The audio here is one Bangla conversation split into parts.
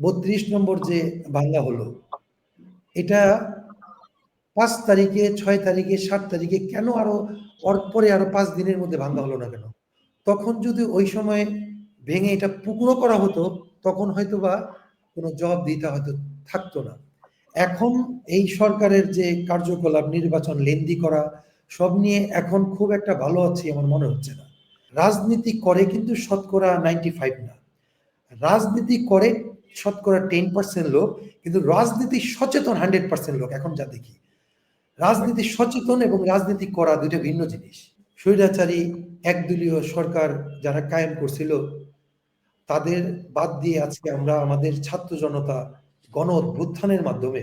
বত্রিশ নম্বর যে বাংলা হলো, এটা পাঁচ তারিখে, ছয় তারিখে, সাত তারিখে কেন আরও পরে আরও পাঁচ দিনের মধ্যে ভাঙ্গা হলো না কেন? তখন যদি ওই সময় ভেঙে এটা পুকুরো করা হতো, তখন হয়তো বা কোনো জবাব দিতে হয়তো থাকতো না। এখন এই সরকারের যে কার্যকলাপ, নির্বাচন, লেন্দি করা, সব নিয়ে এখন খুব একটা ভালো আছে আমার মনে হচ্ছে না। রাজনীতি করে কিন্তু শতকরা নাইনটি ফাইভ না। রাজনীতি করে শতকরা টেন পার্সেন্ট লোক, কিন্তু রাজনীতি সচেতন হান্ড্রেড পার্সেন্ট লোক, এখন যা দেখি। রাজনীতি সচেতন এবং রাজনীতি করা দুটো ভিন্ন জিনিস। স্বৈরাচারী একদলীয় সরকার যারা কায়েম করছিল, তাদের বাদ দিয়ে আজকে আমরা আমাদের ছাত্র জনতা গণ অভ্যুত্থানের মাধ্যমে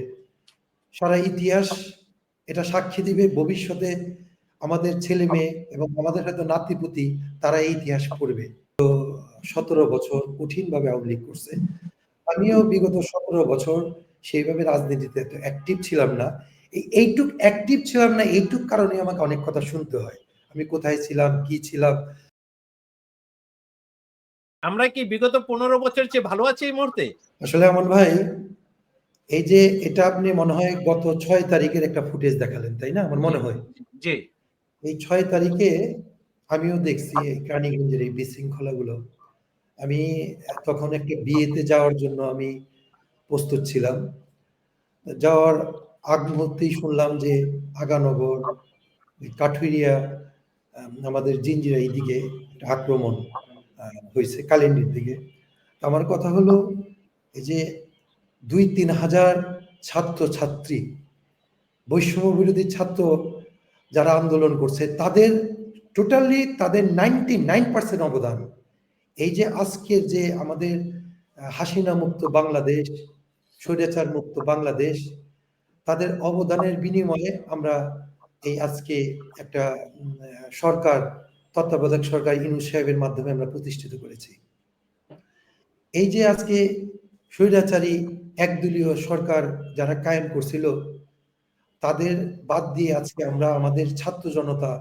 সারা ইতিহাস এটা সাক্ষী দিবে, ভবিষ্যতে আমাদের ছেলে মেয়ে এবং আমাদের হয়তো নাতিপুতি তারা এই ইতিহাস পড়বে। তো সতেরো বছর কঠিনভাবে লীগ করছে। আমিও বিগত সতেরো বছর সেইভাবে রাজনীতিতে এত অ্যাক্টিভ ছিলাম না। এই এইটুক অ্যাক্টিভ ছিলাম না এইটুক কারণে আমাকে অনেক কথা শুনতে হয়। আমি কোথায় ছিলাম কি ছিলাম? আমরা কি বিগত পনেরো বছর চেয়ে ভালো আছি এই মুহূর্তে? আসলে আমন ভাই এই যে এটা আপনি মনে হয় গত ছয় তারিখের একটা ফুটেজ দেখালেন তাই না? আমার মনে হয়। জি। এই ছয় তারিখে আমিও দেখছি এই কানিগঞ্জের এই বিশৃঙ্খলাগুলো। আমি তখন একটা বিয়েতে যাওয়ার জন্য আমি প্রস্তুত ছিলাম। যাওয়ার আগ মুহূর্তেই শুনলাম যে আগানগর, কাঠুরিয়া আমাদের জিঞ্জিরা এইদিকে একটা আক্রমণ হয়েছে কালিন্দির দিকে। আমার কথা হলো, এই যে দুই তিন হাজার ছাত্র ছাত্রী বৈষম্য বিরোধী ছাত্র যারা আন্দোলন করছে, তাদের টোটালি তাদের নাইনটি নাইন পার্সেন্ট অবদান। এই যে আজকের যে আমাদের হাসিনা মুক্ত বাংলাদেশ স্বৈরাচার মুক্ত বাংলাদেশ, তাদের অবদানের বিনিময়ে আমরা এই আজকে একটা সরকার, তত্ত্বাবধায়ক সরকার ইনু সাহেবের মাধ্যমে আমরা প্রতিষ্ঠিত করেছি। এই যে আজকে স্বৈরাচারী একদলীয় সরকার যারা কায়েম করছিল, তাদের বাদ দিয়ে আজকে আমরা আমাদের ছাত্র জনতা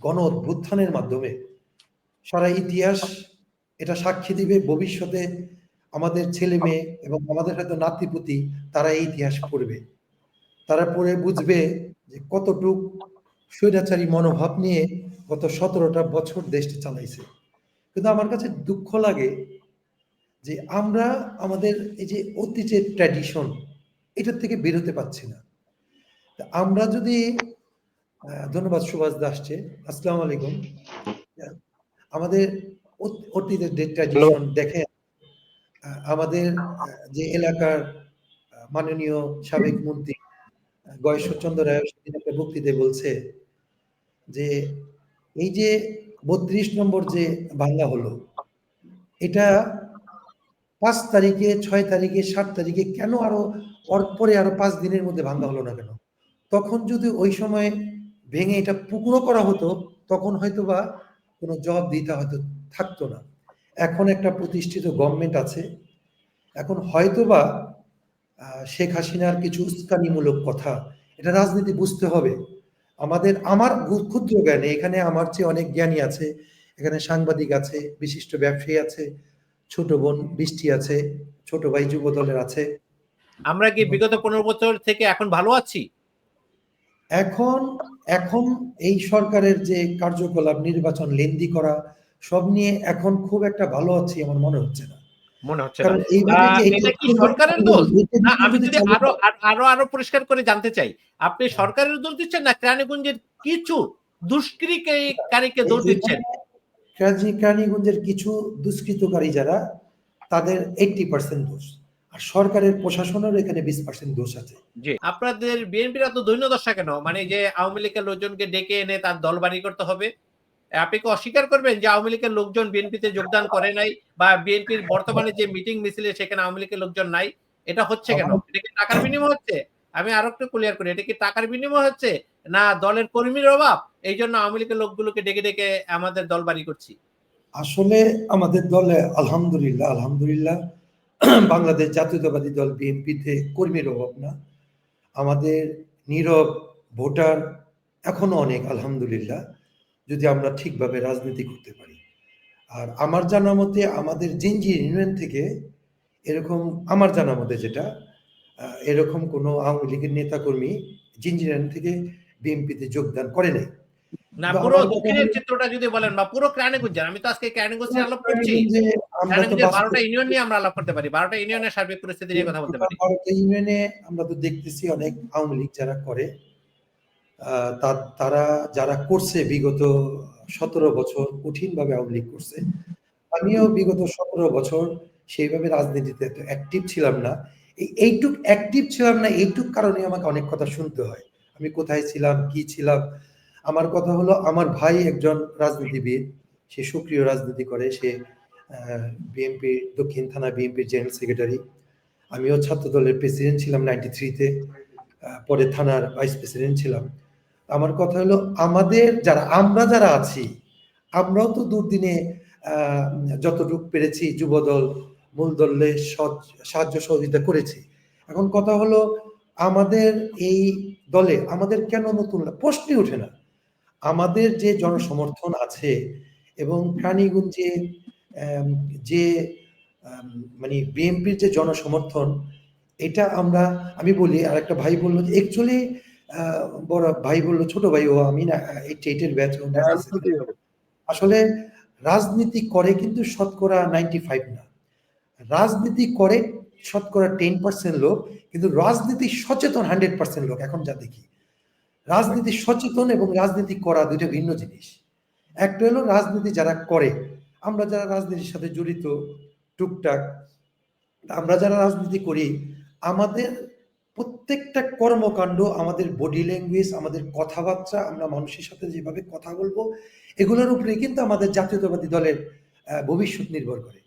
গণ অভ্যুত্থানের মাধ্যমে সারা ইতিহাস এটা সাক্ষী দিবে ভবিষ্যতে আমাদের ছেলে মেয়ে এবং আমাদের হয়তো নাতিপুতি তারা এই ইতিহাস পড়বে। তারা পড়ে বুঝবে যে কতটুক স্বৈরাচারী মনোভাব নিয়ে গত সতেরোটা বছর দেশটা চালাইছে। কিন্তু আমার কাছে দুঃখ লাগে যে আমরা আমাদের এই যে অতীতের ট্র্যাডিশন এটার থেকে বেরোতে পারছি না। আমরা যদি ধন্যবাদ সুভাষ দাসছে আসসালামু আলাইকুম। আমাদের অতীতের দেখে আমাদের যে এলাকার মাননীয় সাবেক মন্ত্রী গয়েশ্বরচন্দ্র রায় সেদিন একটা বক্তৃতায় বলছে যে এই যে বত্রিশ নম্বর যে বাংলা হলো এটা পাঁচ তারিখে ছয় তারিখে সাত তারিখে কেন আরও পরে আরও পাঁচ দিনের মধ্যে ভাঙ্গা হলো না কেন? তখন যদি ওই সময় ভেঙে এটা পুকুরো করা হতো তখন হয়তো বা কোনো জবাব দিতে হয়তো থাকতো না। এখন একটা প্রতিষ্ঠিত গভর্নমেন্ট আছে। এখন হয়তোবা শেখ হাসিনার কিছু উস্কানিমূলক কথা এটা রাজনীতি বুঝতে হবে। আমাদের আমার ক্ষুদ্র জ্ঞানে এখানে আমার চেয়ে অনেক জ্ঞানী আছে এখানে সাংবাদিক আছে বিশিষ্ট ব্যবসায়ী আছে ছোট বোন বৃষ্টি আছে ছোট ভাই যুব দলের আছে। আমরা কি বিগত পনেরো বছর থেকে এখন ভালো আছি? এখন এখন এই সরকারের যে কার্যকলাপ নির্বাচন লেন্দি করা সব নিয়ে এখন খুব একটা ভালো আছি আমার মনে হচ্ছে না। মনে হচ্ছে যে সরকারের দোষ? না আমি যদি যদি আরও আরও আরও পরিষ্কার করে জানতে চাই আপনি সরকারের দোষ দিচ্ছেন না কেরানীগঞ্জের কিছু দুষ্কৃতিকারীকে দোষ দিচ্ছেন? কাজী- কিছু দুষ্কৃতকারী যারা তাদের এইটটি পার্সেন্ট দোষ। আর সরকারের প্রশাসনের এখানে বিশ পার্সেন্ট দোষ আছে। জি। আপনাদের বিএনপির এত দৈন্য দশা কেন? মানে যে আওয়ামী লীগের লোকজনকে ডেকে এনে তার দল বাড়ি করতে হবে আপনি কি অস্বীকার করবেন যে আওয়ামী লীগের লোকজন বিএনপিতে যোগদান করে নাই বা বিএনপির বর্তমানে যে মিটিং মিছিলে সেখানে আওয়ামী লীগের লোকজন নাই? এটা হচ্ছে কেন? এটা কি টাকার বিনিময় হচ্ছে? আমি আরও একটু ক্লিয়ার করি এটা কি টাকার বিনিময় হচ্ছে না দলের কর্মীর অভাব? এই জন্য আওয়ামী লীগের লোকগুলোকে ডেকে ডেকে আমাদের দল বাড়ি করছি। আসলে আমাদের দলে আলহামদুলিল্লাহ আলহামদুলিল্লাহ বাংলাদেশ জাতীয়তাবাদী দল বিএনপিতে কর্মীর অভাব না। আমাদের নীরব ভোটার এখনও অনেক আলহামদুলিল্লাহ। যদি আমরা ঠিকভাবে রাজনীতি করতে পারি আর আমার জানা মতে আমাদের জিঞ্জি ইউনিয়ন থেকে এরকম আমার জানা মতে যেটা এরকম কোনো আওয়ামী লীগের নেতাকর্মী জিঞ্জিরান থেকে বিএনপিতে যোগদান করে নাই। না পুরো দক্ষিণের চিত্রটা যদি বলেন বা পুরো কেরানীগঞ্জের আমি তো আজকে কেরানীগঞ্জ আলাপ করছি। কেরানীগঞ্জে আমরা তো কেরানীগঞ্জের 12 টা বাস্তব ইউনিয়ন নিয়ে আমরা আলাপ করতে পারি। 12 টা ইউনিয়নের সার্বিক পরিস্থিতি নিয়ে কথা বলতে পারি। 12 ইউনিয়নে আমরা তো দেখতেছি অনেক আওয়ামী লীগ যারা করে তারা যারা করছে বিগত ১৭ বছর কঠিনভাবে আওয়ামী লীগ করছে। আমিও বিগত ১৭ বছর সেইভাবে রাজনীতিতে এত অ্যাক্টিভ ছিলাম না। এই এইটুক অ্যাক্টিভ ছিলাম না এইটুক কারণে আমাকে অনেক কথা শুনতে হয়। আমি কোথায় ছিলাম, কি ছিলাম। আমার কথা হলো আমার ভাই একজন রাজনীতিবিদ। সে সক্রিয় রাজনীতি করে। সে বিএনপির দক্ষিণ থানা বিএনপির জেনারেল সেক্রেটারি। আমিও ছাত্র দলের প্রেসিডেন্ট ছিলাম 93 থ্রিতে পরে থানার ভাইস প্রেসিডেন্ট ছিলাম। আমার কথা হলো আমাদের যারা আমরা যারা আছি, আমরাও তো দুর্দিনে যতটুক পেরেছি যুবদল, মূল দলে সাহায্য সহযোগিতা করেছি। এখন কথা হলো আমাদের এই দলে আমাদের কেন নতুন প্রশ্নই ওঠে না। আমাদের যে জনসমর্থন আছে এবং অ্যাম যে মানে বিএনপির যে জনসমর্থন এটা আমরা আমি বলি আর একটা ভাই বলল যে অ্যাকচুয়ালি বড় ভাই বলল ছোট ভাই ও আমি না 88 এর ব্যাচ। আসলে রাজনীতি করে কিন্তু শতকরা 95 না। রাজনীতি করে শতকরা 10% লোক কিন্তু রাজনীতি সচেতন 100% লোক এখন যা দেখি। রাজনীতি সচেতন এবং রাজনীতি করা ২ টা ভিন্ন জিনিস। একটা হলো রাজনীতি যারা করে, আমরা যারা রাজনীতির সাথে জড়িত টুকটাক, আমরা যারা রাজনীতি করি আমাদের প্রত্যেকটা কর্মকাণ্ড, আমাদের বডি ল্যাঙ্গুয়েজ, আমাদের কথাবার্তা, আমরা মানুষের সাথে যেভাবে কথা বলব এগুলোর উপরেই কিন্তু আমাদের জাতীয়তাবাদী দলের ভবিষ্যৎ নির্ভর করে।